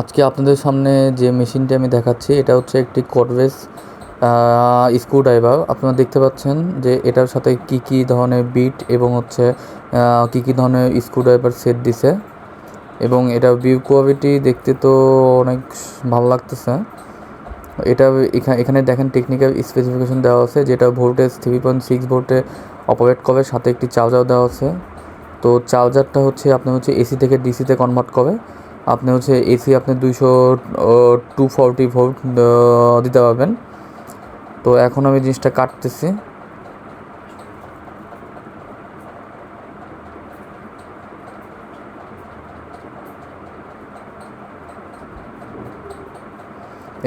আজকে আপনাদের সামনে যে মেশিনটি আমি দেখাচ্ছি, এটা হচ্ছে একটি কটবেস স্ক্রু ড্রাইভার আপনারা দেখতে পাচ্ছেন যে এটার সাথে কি কি ধরনের বিট এবং হচ্ছে কি কি ধরনের স্ক্রু ড্রাইভার সেট দিছে। এবং এটা ভিউ কোয়ালিটি দেখতে তো অনেক ভালো লাগতেছে। এটা এখানে দেখেন টেকনিক্যাল স্পেসিফিকেশন দেওয়া আছে, যেটা ভোল্টেজ থ্রি পয়েন্ট সিক্স ভোল্টে অপারেট করে, সাথে একটি চার্জার দেওয়া আছে। তো চার্জারটা হচ্ছে, আপনার হচ্ছে এসি থেকে ডিসিতে কনভার্ট করে। আপনি হচ্ছে এসি আপনি দুইশো টু ফর্টি ভোল্ট দিতে পারবেন। তো এখন আমি জিনিসটা কাটতেছি।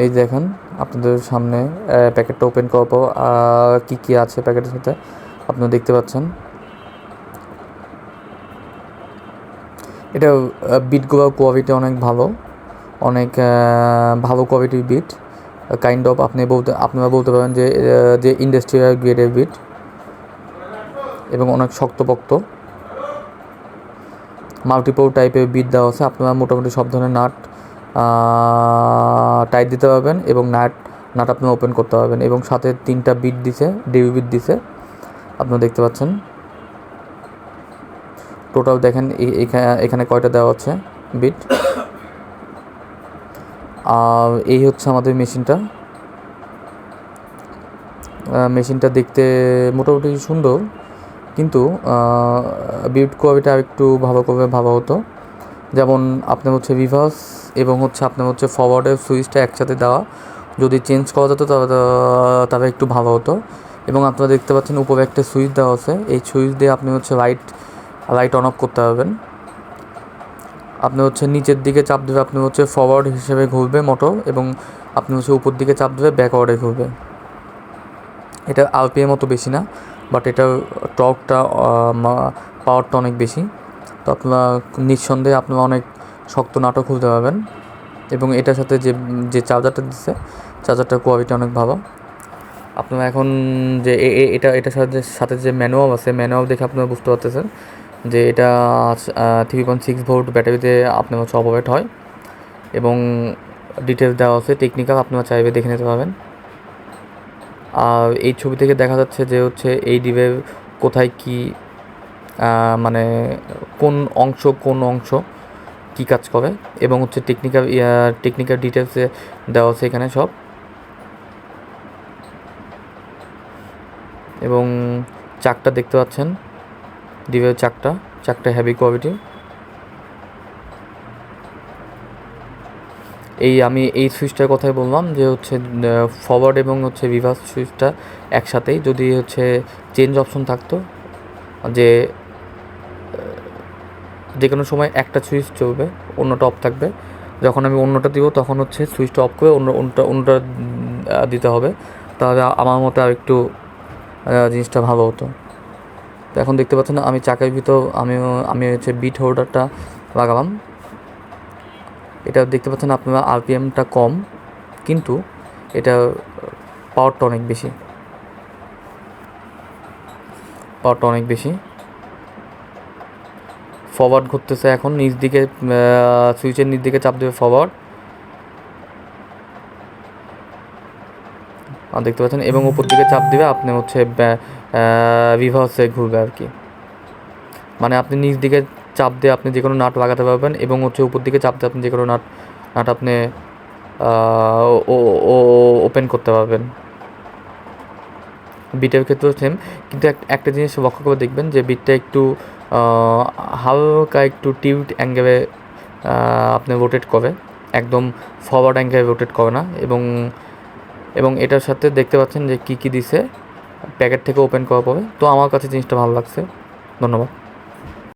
এই দেখেন, আপনাদের সামনে প্যাকেটটা ওপেন করার পর কী কী আছে প্যাকেটের সাথে আপনারা দেখতে পাচ্ছেন। এটা বিটগুলোর কোয়ালিটি অনেক ভালো। অনেক ভালো কোয়ালিটির বিট কাইন্ড অফ আপনি বলতে, আপনারা বলতে পারেন যে যে ইন্ডাস্ট্রিয়াল গ্রেডের বিট এবং অনেক শক্তপোক্ত। মাল্টিপল টাইপের বিট দেওয়া আছে। আপনারা মোটামুটি সব ধরনের নাট টাইট দিতে পারবেন এবং নাট নাট আপনি ওপেন করতে পারবেন। এবং সাথে তিনটা বিট দিছে ডিবি বিট দিছে। আপনারা দেখতে পাচ্ছেন। টোটাল দেখেন এখানে কয়টা দেওয়া হচ্ছে বিট আর এই হচ্ছে আমাদের মেশিনটা। মেশিনটা দেখতে মোটামুটি সুন্দর, কিন্তু বিট কোয়ালিটি আর একটু ভালো করে ভালো হতো। যেমন আপনার হচ্ছে রিভার্স এবং হচ্ছে আপনার হচ্ছে ফরওয়ার্ডের সুইচটা একসাথে দেওয়া। যদি চেঞ্জ করা যেত তবে তবে একটু ভালো হতো। এবং আপনারা দেখতে পাচ্ছেন উপরে একটা সুইচ দেওয়া আছে। এই সুইচ দিয়ে আপনি হচ্ছে লাইট লাইট অন অফ করতে পারবেন। আপনি হচ্ছে নিচের দিকে চাপ দেবে, আপনি হচ্ছে ফরওয়ার্ড হিসেবে ঘুরবে মোটর এবং আপনি হচ্ছে উপর দিকে চাপ দেবে ব্যাকওয়ার্ডে ঘুরবে। এটা আরপিএম মতো বেশি না বাট এটার টর্কটা পাওয়ারটা অনেক বেশি। তো আপনার নিঃসন্দেহে আপনারা অনেক শক্ত নাটক খুলতে পারবেন এবং এটার সাথে যে যে চার্জারটা দিচ্ছে চার্জারটার কোয়ালিটি অনেক ভালো। আপনারা এখন যে এটা, এটার সাথে সাথে যে ম্যানুয়াল আছে ম্যানুয়াল দেখে আপনারা বুঝতে পারতেছেন। যে এটা থ্রি পয়েন্ট সিক্স ভোল্ট ব্যাটারিতে আপনার হচ্ছে অপারেট হয় এবং ডিটেলস দেওয়া আছে টেকনিক্যাল আপনারা চাইবে দেখে নিতে পারবেন। আর এই ছবি থেকে দেখা যাচ্ছে যে হচ্ছে এই ডিবের কোথায় কি মানে কোন অংশ কোন অংশ কী কাজ করে এবং হচ্ছে টেকনিক্যাল টেকনিক্যাল ডিটেলসে দেওয়া আছে এখানে সব। এবং চাকটা দেখতে পাচ্ছেন। ডিভের চাকটা চাকটা হেভি কোয়ালিটি এই আমি এই সুইচটার কথাই বললাম যে হচ্ছে ফরওয়ার্ড এবং হচ্ছে রিভার্স সুইচটা একসাথেই যদি হচ্ছে চেঞ্জ অপশন থাকতো, যে যে কোনো সময় একটা সুইচ চলবে, অন্যটা অফ থাকবে, যখন আমি অন্যটা দিব তখন হচ্ছে সুইচটা অফ করে অন্য, অন্যটা অন্যটা দিতে হবে, তাহলে আমার মতে আর একটু জিনিসটা ভালো হতো। তো এখন দেখতে পাচ্ছেন আমি চাকার ভিতর আমি আমি হচ্ছে বিট হোল্ডারটা লাগালাম। এটা দেখতে পাচ্ছেন আপনারা আরপিএমটা কম, কিন্তু এটা পাওয়ারটা অনেক বেশি। পাওয়ারটা অনেক বেশি। ফরওয়ার্ড ঘুরতেছে এখন, নিচ দিকে সুইচের নিচ দিকে চাপ দেবে ফরওয়ার্ড আর দেখতে পাচ্ছেন, এবং উপর দিকে চাপ দিবে, আপনি হচ্ছে রিভার্সে ঘুরবে আর কি। মানে আপনি নিচ দিকে চাপ দিয়ে আপনি যে কোনো নাট লাগাতে পারবেন এবং হচ্ছে উপর দিকে চাপ দিয়ে আপনি যে কোনো নাট নাট আপনি ওপেন করতে পারবেন। বিটের ক্ষেত্রেও সেম কিন্তু একটা জিনিস লক্ষ্য করে দেখবেন যে বিটটা একটু হালকা একটু টিউট অ্যাঙ্গেলে আপনি রোটেট করে একদম ফরওয়ার্ড অ্যাঙ্গেলে রোটেট করে না এবং এবং এটার সাথে দেখতে পাচ্ছেন যে কী কী দিছে। প্যাকেট থেকে ওপেন করা পাবে। তো আমার কাছে জিনিসটা ভালো লাগছে। ধন্যবাদ।